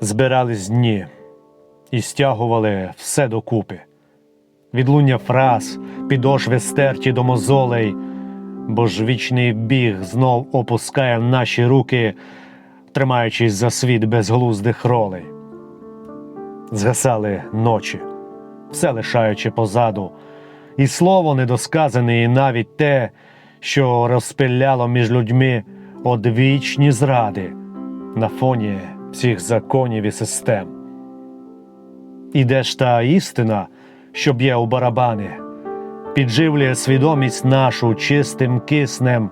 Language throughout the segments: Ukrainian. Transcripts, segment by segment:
Збирались дні і стягували все докупи. Відлуння фраз, підошви стерті до мозолей, бо ж вічний біг знов опускає наші руки, тримаючись за світ безглуздих ролей. Згасали ночі, все лишаючи позаду, і слово недосказане, і навіть те, що розпиляло між людьми одвічні зради на фоні всіх законів і систем. І де ж та істина, що б'є у барабани, підживлює свідомість нашу чистим киснем,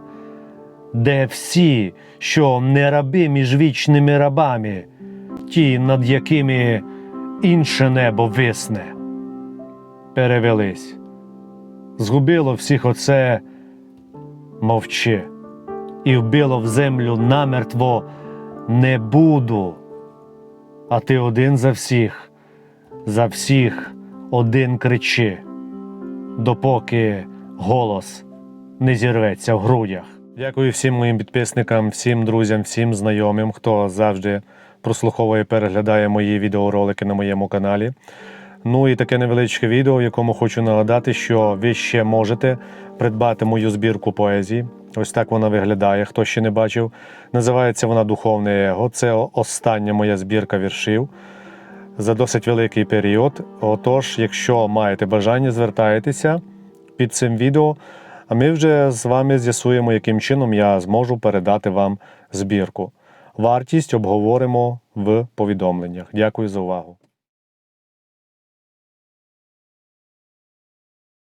де всі, що не раби між вічними рабами, ті, над якими інше небо висне, перевелись. Згубило всіх оце мовчи, і вбило в землю намертво не буду. А ти один за всіх, за всіх один кричи, допоки голос не зірветься в грудях. Дякую всім моїм підписникам, всім друзям, всім знайомим, хто завжди прослуховує, переглядає мої відеоролики на моєму каналі. Ну і таке невеличке відео, в якому хочу нагадати, що ви ще можете придбати мою збірку поезії. Ось так вона виглядає, хто ще не бачив. Називається вона Духовне Его. Це остання моя збірка віршів за досить великий період. Отож, якщо маєте бажання, звертайтеся під цим відео, а ми вже з вами з'ясуємо, яким чином я зможу передати вам збірку. Вартість обговоримо в повідомленнях. Дякую за увагу.